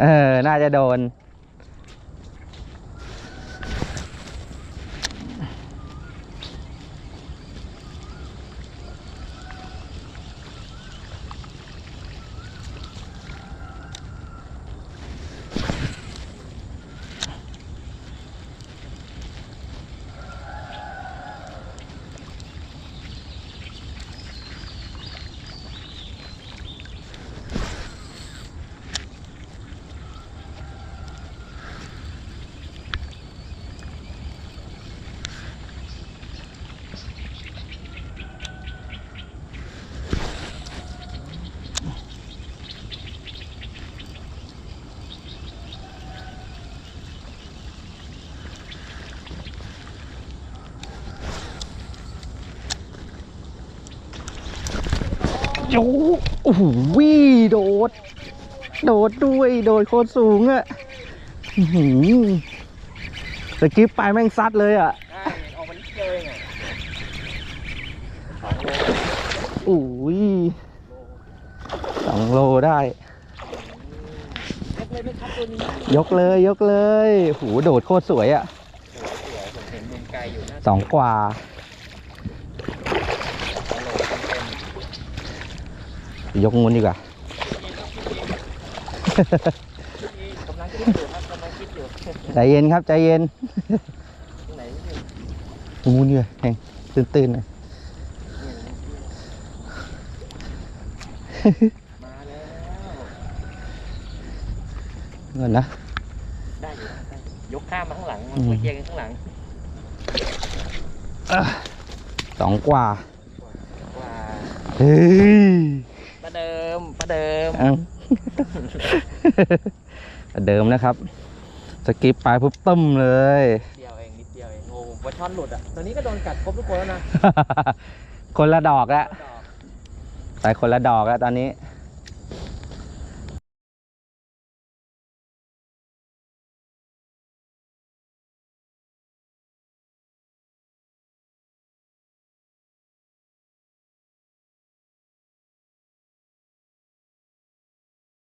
เออ น่าจะโดน โอ้โอ้โหโดด โดดด้วย โดดโคตรสูงอะอื้อหือสกิปไปแม่งซัดเลยอะใช่ออกมานิดเดียวเองอะโอ้ยสองโลได้เล็กเลยไหมครับตัวนี้ยกเลยยกเลยโหโดดโคตรสวยอะสวยๆผมเห็นมุมไกลอยู่นะ สองกว่า ยกงูนดีกว่ากำลังคิดอยู่ครับกำลังคิดอยู่ใจเย็นครับใจเย็นตรงไหนเนี่ยงูนี่เลยแหงตื่นๆหน่อยมาแล้วเงินนะได้อยู่นะได้อยู่ยกข้ามมาข้างหลังมาอืมมาเคลียร์กันข้างหลังอะสองกว่าว่าเฮ้ย ประเดิมประเดิม เอ้าเดิมนะครับ สกิปไปปุ๊บตึ้มเลย เดียวเองนิดเดียวเองโอ้โหว่าช้อนหลุดอะตัวนี้ก็โดนกัดครบทุกคนแล้วนะคนละดอกแล้วดอกไปคนละดอกแล้วตอนนี้อ